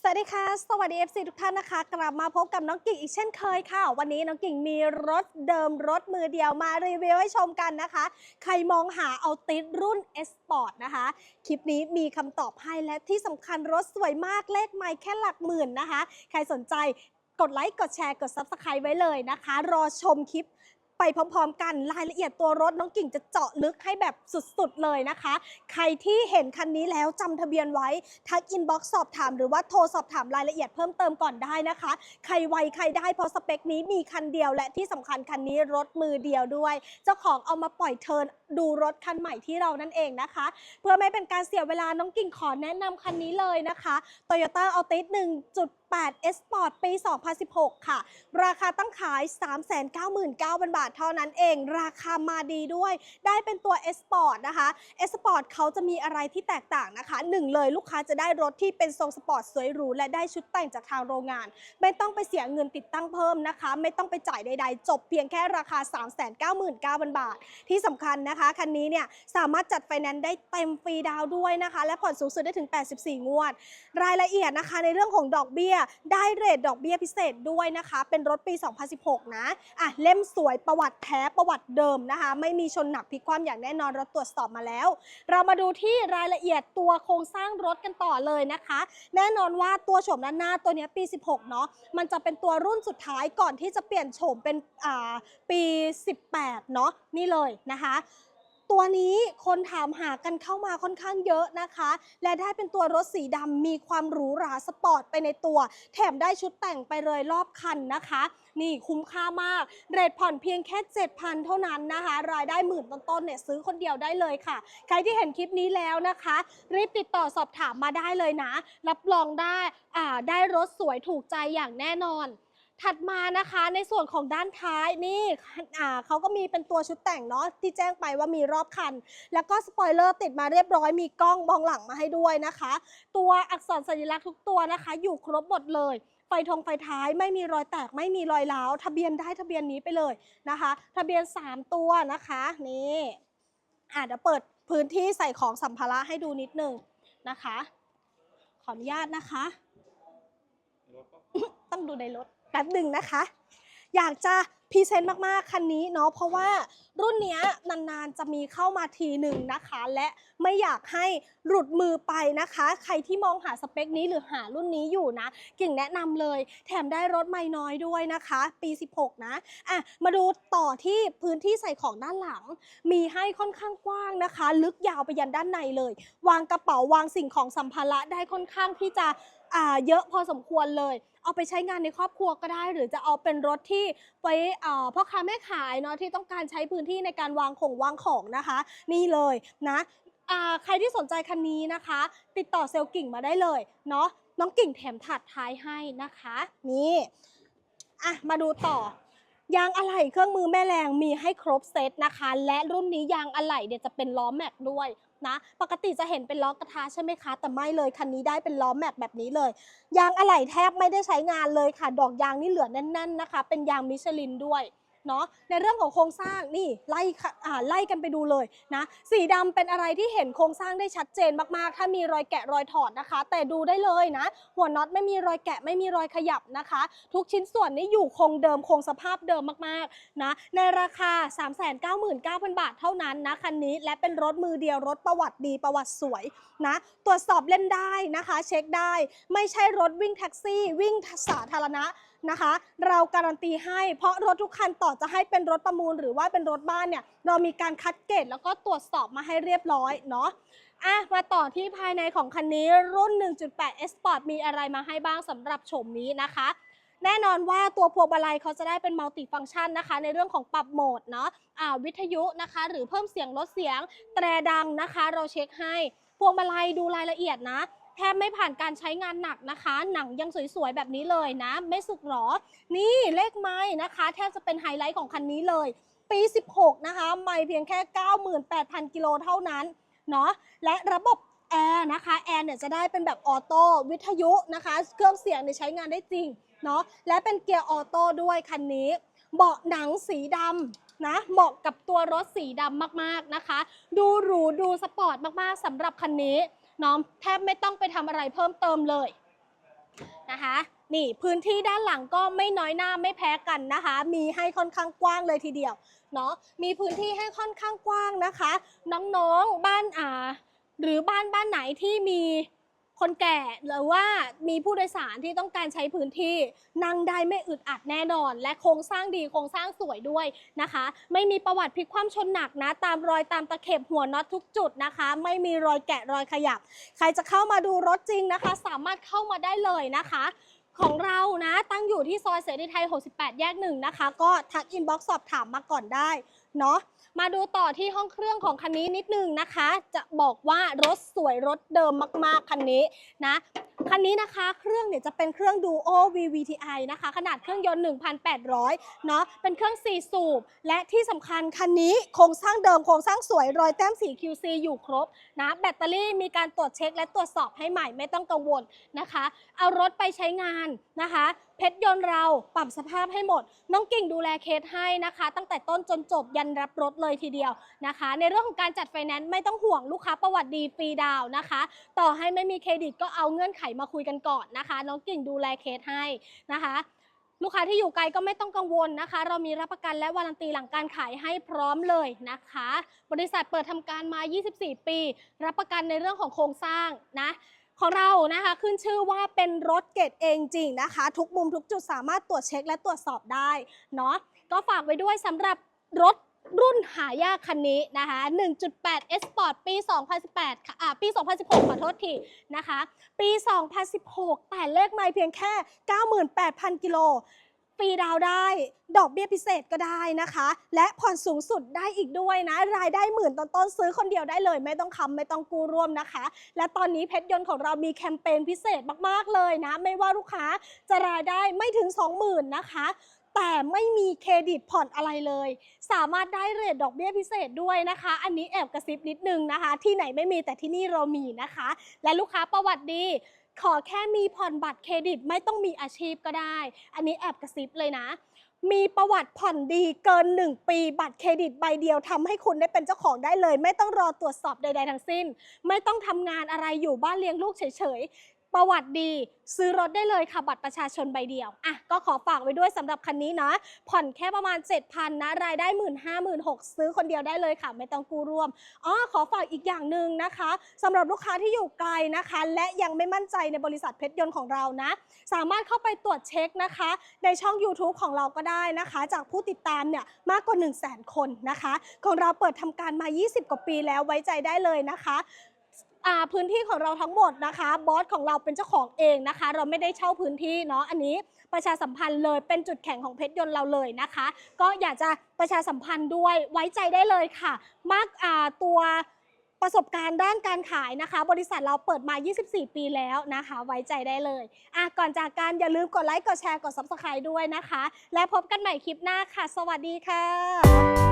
สวัสดีค่ะ สวัสดี FC ทุกท่านนะคะ กลับมาพบกับน้องกิ่งอีกเช่นเคยค่ะ วันนี้น้องกิ่งมีรถเดิมรถมือเดียวมารีวิวให้ชมกันนะคะ ใครมองหาเอาติดรุ่น S Sport นะคะ คลิปนี้มีคำตอบให้และที่สำคัญรถสวยมากเลขไม่แค่หลักหมื่นนะคะ ใครสนใจกดไลค์ กดแชร์ กด Subscribe ไว้เลยนะคะ รอชมคลิป ไปพร้อมๆ กันรายละเอียดตัวรถน้องกิ่งจะเจาะลึกให้แบบสุดๆเลยนะคะ ใครที่เห็นคันนี้แล้วจำทะเบียนไว้ทักอินบ็อกซ์สอบถามหรือว่าโทรสอบถามรายละเอียดเพิ่มเติมก่อนได้นะคะ ใครไวใครได้เพราะสเปคนี้มีคันเดียวและที่สำคัญคันนี้รถมือเดียวด้วย เจ้าของเอามาปล่อยเทินดูรถคันใหม่ที่เรานั่นเองนะคะ เพื่อไม่เป็นการเสียเวลาน้องกิ่งขอแนะนำคันนี้เลยนะคะ Toyota Altis 1.8 S Sport ปี 2016 ค่ะ ราคาตั้งขาย 399,000 บาทเท่านั้นเอง ราคามาดีด้วย ได้เป็นตัว Sport นะคะ Sport เขาจะมีอะไรที่แตกต่างนะคะหนึ่งเลยลูกค้าจะได้รถที่เป็นทรงสปอร์ตสวยหรูและได้ชุดแต่งจากทางโรงงาน ไม่ต้องไปเสียเงินติดตั้งเพิ่มนะคะ ไม่ต้องไปจ่ายใดๆ จบเพียงแค่ราคา 399,000 บาท ที่สำคัญนะคะคันนี้เนี่ยสามารถจัดไฟแนนซ์ได้เต็มฟรีดาวด้วยนะคะ และผ่อนสูงสุดได้ถึง 84 งวด รายละเอียดนะคะในเรื่องของดอกเบี้ยได้เรทดอกเบี้ยพิเศษด้วยนะคะ เป็นรถปี 2016 นะอะเล่มสวยประวัติแท้ประวัติเดิมนะคะ ไม่มีชนหนักพลิกคว่ำอย่างแน่นอนเราตรวจสอบมาแล้ว เรามาดูที่รายละเอียดตัวโครงสร้างรถกันต่อเลยนะคะ แน่นอนว่าตัวโฉมด้านหน้าตัวนี้ปี 16 เนาะมันจะเป็นตัวรุ่นสุดท้ายก่อนที่จะเปลี่ยนโฉมเป็นอ่าปี 18 เนาะนี่เลยนะคะ ตัวนี้คนถามหากันเข้ามาค่อนข้างเยอะนะคะ และได้เป็นตัวรถสีดำมีความหรูหราสปอร์ตไปในตัว แถมได้ชุดแต่งไปเลยรอบคันนะคะ นี่คุ้มค่ามาก เรทผ่อนเพียงแค่ 7,000 เท่านั้นนะคะ รายได้หมื่นต้นๆเนี่ยซื้อคนเดียวได้เลยค่ะ ใครที่เห็นคลิปนี้แล้วนะคะ รีบติดต่อสอบถามมาได้เลยนะ รับรองได้อ่าได้รถสวยถูกใจอย่างแน่นอน ถัดมานะคะในส่วนของด้านท้ายนี่อ่าเขาก็มีเป็นตัวชุดแต่งเนาะที่แจ้งไปว่ามีรอบคัน แล้วก็สปอยเลอร์ติดมาเรียบร้อยมีกล้องมองหลังมาให้ด้วยนะคะ ตัวอักษรสัญลักษณ์ทุกตัวนะคะ อยู่ครบหมดเลย ไฟทงไฟท้ายไม่มีรอยแตกไม่มีรอยร้าวทะเบียนได้ทะเบียนนี้ไปเลยนะคะ ทะเบียน 3 ตัวนะคะนี่อะเดี๋ยวเปิดพื้นที่ใส่ของสัมภาระให้ดูนิดนึงนะคะ ขออนุญาตนะคะ ต้องดูในรถ แป๊บหนึ่งนะคะ อยากจะพรีเซนต์มากๆ คันนี้เนาะเพราะว่ารุ่นเนี้ยนานๆ จะมีเข้ามาทีหนึ่งนะคะ และไม่อยากให้หลุดมือไปนะคะ ใครที่มองหาสเปคนี้หรือหารุ่นนี้อยู่นะ กิ่งแนะนำเลย แถมได้รถไม่น้อยด้วยนะคะ ปี 16 นะอะมาดูต่อที่พื้นที่ใส่ของด้านหลัง มีให้ค่อนข้างกว้างนะคะ ลึกยาวไปยันด้านในเลย วางกระเป๋าวางสิ่งของสัมภาระได้ค่อนข้างที่จะอ่าเยอะพอสมควรเลย เอาไปใช้งานในครอบครัวก็ได้ หรือจะเอาเป็นรถที่ไว้อ่าพ่อค้าแม่ขายเนาะที่ต้องการใช้พื้นที่ในการวางของวางของนะคะ นี่เลยนะใครที่สนใจคันนี้นะคะ ติดต่อเซลกิ่งมาได้เลยเนาะน้องกิ่งแถมถัดท้ายให้นะคะนี่อะมาดูต่อยางอะไหล่เครื่องมือแม่แรงมีให้ครบเซตนะคะ และรุ่นนี้ยางอะไหล่เนี่ยจะเป็นล้อแม็กด้วย นะ ปกติจะเห็นเป็นล้อกระทะใช่ไหมคะ แต่ไม่เลยคันนี้ได้เป็นล้อแม็กแบบนี้เลย ยางอะไหล่แทบไม่ได้ใช้งานเลยค่ะ ดอกยางนี่เหลือแน่น ๆนะคะ เป็นยางมิชลินด้วย เนาะในเรื่องของโครงสร้างนี่ไล่ค่ะอ่าไล่กันไปดูเลยนะสีดำเป็นอะไรที่เห็นโครงสร้างได้ชัดเจนมากๆ ถ้ามีรอยแกะรอยถอดนะคะ แต่ดูได้เลยนะ หัวน็อตไม่มีรอยแกะไม่มีรอยขยับนะคะ ทุกชิ้นส่วนนี้อยู่คงเดิมคงสภาพเดิมมากๆนะในราคา 399,000 บาทเท่านั้นนะคันนี้และเป็นรถมือเดียวรถประวัติดีประวัติสวยนะตรวจสอบเล่นได้นะคะ เช็คได้ไม่ใช่รถวิ่งแท็กซี่ วิ่งสาธารณะ นะคะ เราการันตีให้เพราะรถทุกคันต่อจะให้เป็นรถประมูล หรือว่าเป็นรถบ้านเนี่ยเรามีการคัดเกรดแล้วก็ตรวจสอบมาให้เรียบร้อยเนาะอะมาต่อที่ภายในของคันนี้รุ่น 1.8 S Sport มีอะไรมาให้บ้างสำหรับโฉมนี้นะคะ แน่นอนว่าตัวพวงมาลัยเขาจะได้เป็นมัลติฟังชันนะคะ ในเรื่องของปรับโหมดเนาะอ่าวิทยุนะคะ หรือเพิ่มเสียงลดเสียง แตรดังนะคะ เราเช็คให้พวงมาลัยดูรายละเอียดนะ แทบไม่ผ่านการใช้งานหนักนะคะ หนังยังสวยๆแบบนี้เลยนะ ไม่สึกหรอ นี่เลขไม้นะคะ แทบจะเป็นไฮไลท์ของคันนี้เลย ปี 16 นะคะ ไม่เพียงแค่ 98,000 กิโลเท่านั้นเนาะและระบบแอร์นะคะแอร์เนี่ยจะได้เป็นแบบออโต้วิทยุนะคะ เครื่องเสียงเนี่ยใช้งานได้จริงเนาะและเป็นเกียร์ออโต้ด้วยคันนี้ เบาะหนังสีดำนะเหมาะกับตัวรถสีดำมากๆนะคะ ดูหรูดูสปอร์ตมากๆสำหรับคันนี้ น้องแทบไม่ต้องไปทำอะไรเพิ่มเติมเลยนะคะ นี่พื้นที่ด้านหลังก็ไม่น้อยหน้าไม่แพ้กันนะคะ มีให้ค่อนข้างกว้างเลยทีเดียวเนาะมีพื้นที่ให้ค่อนข้างกว้างนะคะ น้องๆบ้านอ่าหรือบ้านบ้านไหนที่มี คนแก่หรือว่ามีผู้โดยสารที่ต้องการใช้พื้นที่นั่งได้ไม่อึดอัดแน่นอน และโครงสร้างดีโครงสร้างสวยด้วยนะคะ ไม่มีประวัติพลิกคว่ำชนหนักนะ ตามรอยตามตะเข็บหัวน็อตทุกจุดนะคะ ไม่มีรอยแกะรอยขยับ ใครจะเข้ามาดูรถจริงนะคะ สามารถเข้ามาได้เลยนะคะ ของเรานะตั้งอยู่ที่ซอยเสรีไทย 68 แยกหนึ่งนะคะ ก็ทักอินบ็อกซ์สอบถามมาก่อนได้เนาะมาดูต่อที่ห้องเครื่องของคันนี้นิดนึงนะคะ จะบอกว่ารถสวยรถเดิมมากๆคันนี้นะคันนี้นะคะเครื่องเนี่ยจะเป็นเครื่อง Duo VVTi นะคะ ขนาดเครื่องยนต์ 1,800 เนาะเป็นเครื่อง 4 สูบ และที่สำคัญคันนี้โครงสร้างเดิมโครงสร้างสวยรอยแต้มสี QC อยู่ครบนะแบตเตอรี่มีการตรวจเช็คและตรวจสอบให้ใหม่ไม่ต้องกังวลนะคะ เอารถไปใช้งานนะคะ เพชรยนต์เราปรับสภาพให้หมด น้องกิ่งดูแลเคสให้นะคะ ตั้งแต่ต้นจนจบยันรับรถเลยทีเดียวนะคะ ในเรื่องของการจัดไฟแนนซ์ไม่ต้องห่วงลูกค้าประวัติดีฟรีดาวน์นะคะ ต่อให้ไม่มีเครดิตก็เอาเงื่อนไขมาคุยกันก่อนนะคะ น้องกิ่งดูแลเคสให้นะคะลูกค้าที่อยู่ไกลก็ไม่ต้องกังวลนะคะ เรามีรับประกันและวารันตีหลังการขายให้พร้อมเลยนะคะ บริษัทเปิดทำการมา 24 ปี รับประกันในเรื่องของโครงสร้างนะ ของเรานะคะขึ้นชื่อว่าเป็นรถเกรดเองจริงนะคะ ทุกมุมทุกจุดสามารถตรวจเช็คและตรวจสอบได้เนาะก็ฝากไว้ด้วยสำหรับรถรุ่นหายากคันนี้นะคะ 1.8 Sport ปี 2018 ค่ะปี 2016 ขอโทษทีนะคะ ปี 2016 แต่เลขไม่เพียงแค่ 98,000 กิโล ฟรีดาวได้ ดอกเบี้ยพิเศษก็ได้นะคะ และผ่อนสูงสุดได้อีกด้วยนะ รายได้หมื่นต้นซื้อคนเดียวได้เลย ไม่ต้องค้ำไม่ต้องกู้ร่วมนะคะ และตอนนี้เพชรยนต์ของเรามีแคมเปญพิเศษมากๆเลยนะ ไม่ว่าลูกค้าจะรายได้ไม่ถึง 20,000นะคะแต่ไม่มีเครดิตผ่อนอะไรเลย สามารถได้เรทดอกเบี้ยพิเศษด้วยนะคะ อันนี้แอบกระซิบนิดนึงนะคะ ที่ไหนไม่มีแต่ที่นี่เรามีนะคะ และลูกค้าประวัติดี ขอแค่มีผ่อนบัตรเครดิตไม่ต้องมีอาชีพก็ได้ อันนี้แอบกระซิบเลยนะ มีประวัติผ่อนดีเกิน 1 ปีบัตรเครดิตใบเดียวทำให้คุณได้เป็นเจ้าของได้เลย ไม่ต้องรอตรวจสอบใด ๆ ทั้งสิ้น ไม่ต้องทำงานอะไรอยู่บ้านเลี้ยงลูกเฉยๆ ประวัติดี ซื้อรถได้เลยค่ะ บัตรประชาชนใบเดียว อะ ก็ขอฝากไว้ด้วยสำหรับคันนี้นะ ผ่อนแค่ประมาณ 7,000นะ รายได้1 5 0 0 0 0 6ซื้อคนเดียวได้เลยค่ะ ไม่ต้องกู้ร่วม อ๋อ ขอฝากอีกอย่างหนึ่งนะคะสำหรับลูกค้าที่อยู่ไกลนะคะ และยังไม่มั่นใจในบริษัทเพชรยนต์ของเรานะ สามารถเข้าไปตรวจเช็คนะคะ ในช่อง YouTube ของเราก็ได้นะคะ จากผู้ติดตามเนี่ยมากกว่า 1 0 0 0 0แคนนะคะ ของเราเปิดทำการมา 20 กว่าปีแล้วไว้ใจได้เลยนะคะ พื้นที่ของเราทั้งหมดนะคะบอสของเราเป็นเจ้าของเองนะคะ เราไม่ได้เช่าพื้นที่เนาะอันนี้ประชาสัมพันธ์เลยเป็นจุดแข็งของเพชรยนต์เราเลยนะคะ ก็อยากจะประชาสัมพันธ์ด้วยไว้ใจได้เลยค่ะ มากตัวประสบการณ์ด้านการขายนะคะ บริษัทเราเปิดมา 24 ปีแล้วนะคะ ไว้ใจได้เลยอะก่อนจากการอย่าลืมกดไลค์กดแชร์กด Subscribe ด้วยนะคะ และพบกันใหม่คลิปหน้าค่ะ สวัสดีค่ะ